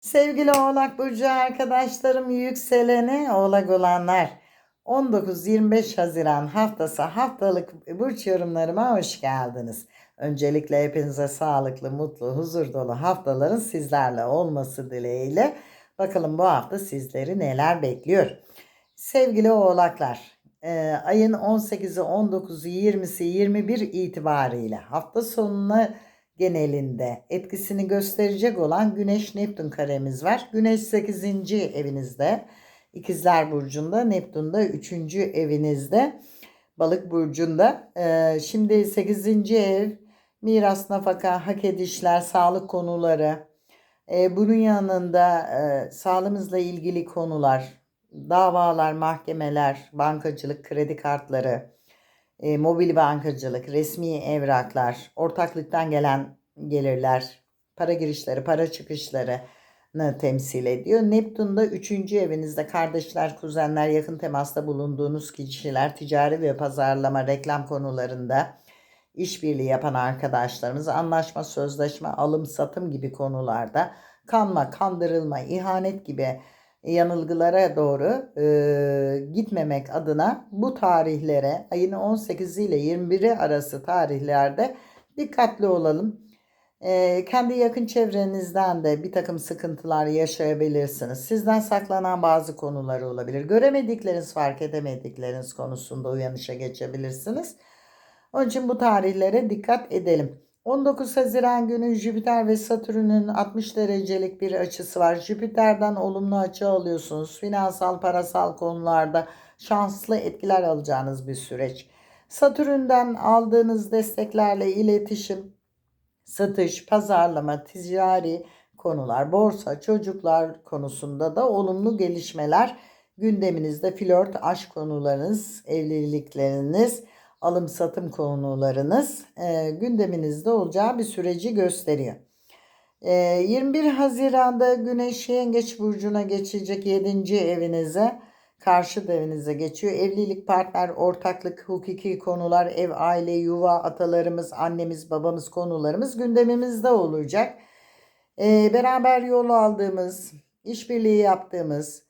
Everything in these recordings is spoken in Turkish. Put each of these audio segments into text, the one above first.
Sevgili Oğlak Burcu arkadaşlarım, yükseleni Oğlak olanlar. 19-25 Haziran haftası haftalık burç yorumlarıma hoş geldiniz. Öncelikle hepinize sağlıklı, mutlu, huzur dolu haftaların sizlerle olması dileğiyle. Bakalım bu hafta sizleri neler bekliyor. Sevgili Oğlaklar, e, ayın 18'i, 19'u, 20'si, 21 itibariyle hafta sonuna genelinde etkisini gösterecek olan Güneş Neptün karemiz var. Güneş 8. evinizde, İkizler Burcu'nda, Neptün de 3. evinizde, Balık Burcu'nda. Ee, şimdi 8. ev miras, nafaka, hak edişler, sağlık konuları. Ee, bunun yanında e, sağlığımızla ilgili konular, davalar, mahkemeler, bankacılık, kredi kartları, e, mobil bankacılık, resmi evraklar, ortaklıktan gelen gelirler, para girişleri, para çıkışlarını temsil ediyor. Neptün'de 3. evinizde kardeşler, kuzenler, yakın temasta bulunduğunuz kişiler, ticari ve pazarlama, reklam konularında işbirliği yapan arkadaşlarımız, anlaşma, sözleşme, alım, satım gibi konularda kanma, kandırılma, ihanet gibi yanılgılara doğru e, gitmemek adına bu tarihlere ayın 18 ile 21'i arası tarihlerde dikkatli olalım. E, kendi yakın çevrenizden de bir takım sıkıntılar yaşayabilirsiniz. Sizden saklanan bazı konular olabilir. Göremedikleriniz, fark edemedikleriniz konusunda uyanışa geçebilirsiniz. Onun için bu tarihlere dikkat edelim. 19 Haziran günü Jüpiter ve Satürn'ün 60 derecelik bir açısı var. Jüpiter'den olumlu açı alıyorsunuz. Finansal, parasal konularda şanslı etkiler alacağınız bir süreç. Satürn'den aldığınız desteklerle iletişim, satış, pazarlama, ticari konular, borsa, çocuklar konusunda da olumlu gelişmeler gündeminizde flört, aşk konularınız, evlilikleriniz, alım satım konularınız e, gündeminizde olacağı bir süreci gösteriyor. E, 21 Haziran'da Güneş Yengeç Burcu'na geçecek 7. evinize karşı evinize geçiyor. Evlilik, partner, ortaklık, hukuki konular, ev, aile, yuva, atalarımız, annemiz, babamız konularımız gündemimizde olacak. E, beraber yol aldığımız, işbirliği yaptığımız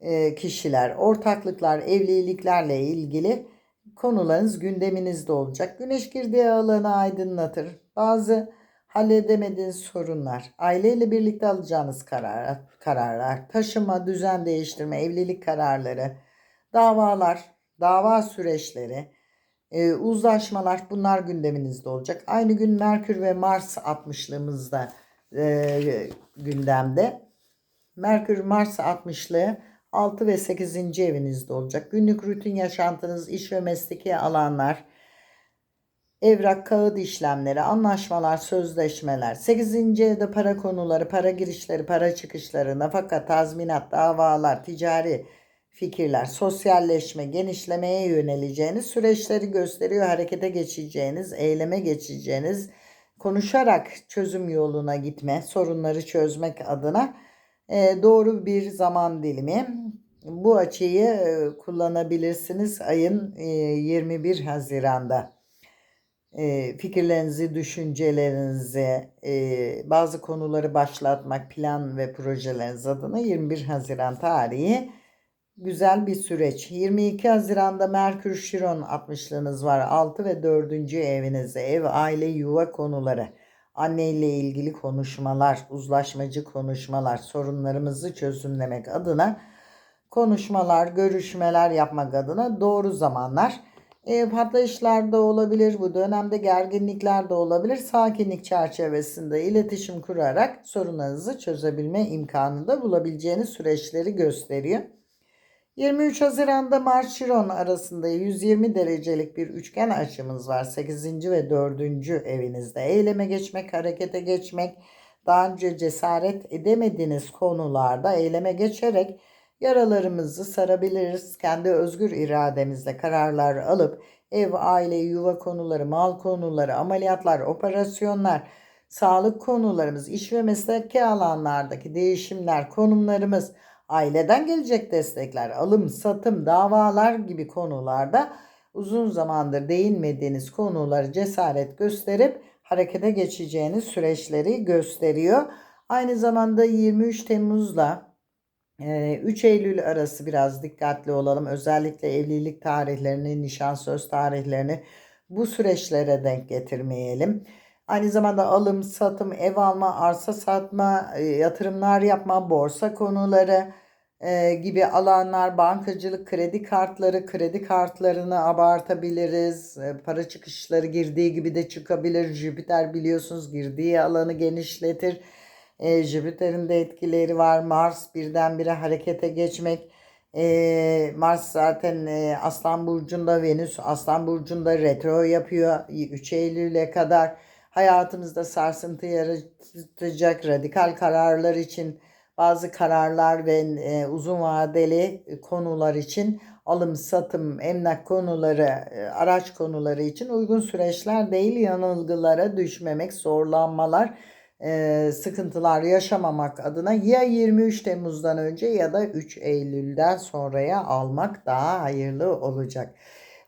e, kişiler, ortaklıklar, evliliklerle ilgili konularınız gündeminizde olacak. Güneş girdiği alanı aydınlatır. Bazı halledemediğiniz sorunlar, aileyle birlikte alacağınız kararlar, kararlar, taşıma, düzen değiştirme, evlilik kararları, davalar, dava süreçleri, e, uzlaşmalar bunlar gündeminizde olacak. Aynı gün Merkür ve Mars 60'lığımızda e, gündemde. Merkür Mars 60'lığı 6 ve 8. evinizde olacak. Günlük rutin yaşantınız, iş ve mesleki alanlar, evrak, kağıt işlemleri, anlaşmalar, sözleşmeler. 8. evde para konuları, para girişleri, para çıkışları, nafaka, tazminat, davalar, ticari fikirler, sosyalleşme, genişlemeye yöneleceğiniz süreçleri gösteriyor. Harekete geçeceğiniz, eyleme geçeceğiniz, konuşarak çözüm yoluna gitme, sorunları çözmek adına doğru bir zaman dilimi. Bu açıyı e, kullanabilirsiniz ayın e, 21 Haziran'da. E, fikirlerinizi, düşüncelerinizi, e, bazı konuları başlatmak, plan ve projeleriniz adına 21 Haziran tarihi güzel bir süreç. 22 Haziran'da Merkür Şiron 60'lığınız var. 6 ve 4. evinizde ev, aile, yuva konuları anneyle ilgili konuşmalar, uzlaşmacı konuşmalar, sorunlarımızı çözümlemek adına konuşmalar, görüşmeler yapmak adına doğru zamanlar. E, patlayışlar da olabilir, bu dönemde gerginlikler de olabilir. Sakinlik çerçevesinde iletişim kurarak sorunlarınızı çözebilme imkanı da bulabileceğiniz süreçleri gösteriyor. 23 Haziran'da Mars Şiron arasında 120 derecelik bir üçgen açımız var. 8. ve 4. evinizde. Eyleme geçmek, harekete geçmek, daha önce cesaret edemediğiniz konularda eyleme geçerek yaralarımızı sarabiliriz. Kendi özgür irademizle kararlar alıp ev, aile, yuva konuları, mal konuları, ameliyatlar, operasyonlar, sağlık konularımız, iş ve mesleki alanlardaki değişimler, konumlarımız, aileden gelecek destekler, alım, satım, davalar gibi konularda uzun zamandır değinmediğiniz konuları cesaret gösterip harekete geçeceğiniz süreçleri gösteriyor. Aynı zamanda 23 Temmuz'la e, 3 Eylül arası biraz dikkatli olalım. Özellikle evlilik tarihlerini, nişan söz tarihlerini bu süreçlere denk getirmeyelim. Aynı zamanda alım, satım, ev alma, arsa satma, e, yatırımlar yapma, borsa konuları e, gibi alanlar, bankacılık, kredi kartları, kredi kartlarını abartabiliriz. E, para çıkışları girdiği gibi de çıkabilir. Jüpiter biliyorsunuz girdiği alanı genişletir. E, Jüpiter'in de etkileri var. Mars birdenbire harekete geçmek. Mars zaten e, Aslan Burcu'nda, Venüs Aslan Burcu'nda retro yapıyor 3 Eylül'e kadar. Hayatımızda sarsıntı yaratacak radikal kararlar için bazı kararlar ve e, uzun vadeli konular için alım, satım, emlak konuları, e, araç konuları için uygun süreçler değil yanılgılara düşmemek, zorlanmalar, e, sıkıntılar yaşamamak adına ya 23 Temmuz'dan önce ya da 3 Eylül'den sonraya almak daha hayırlı olacak.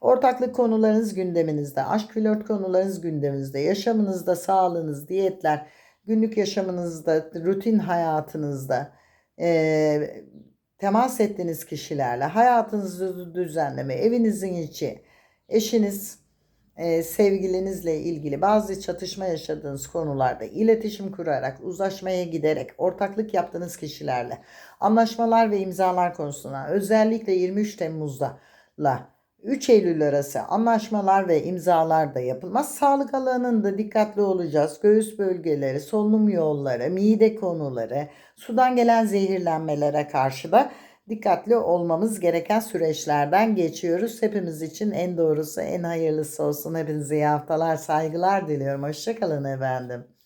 Ortaklık konularınız gündeminizde, aşk flört konularınız gündeminizde, yaşamınızda, sağlığınız, diyetler, günlük yaşamınızda, rutin hayatınızda e, temas ettiğiniz kişilerle hayatınızı düzenleme, evinizin içi, eşiniz, e, sevgilinizle ilgili bazı çatışma yaşadığınız konularda iletişim kurarak, uzlaşmaya giderek, ortaklık yaptığınız kişilerle anlaşmalar ve imzalar konusunda özellikle 23 Temmuz'da 3 Eylül arası anlaşmalar ve imzalar da yapılmaz. Sağlık alanında dikkatli olacağız. Göğüs bölgeleri, solunum yolları, mide konuları, sudan gelen zehirlenmelere karşı da dikkatli olmamız gereken süreçlerden geçiyoruz. Hepimiz için en doğrusu, en hayırlısı olsun. Hepinize iyi haftalar, saygılar diliyorum. Hoşçakalın efendim.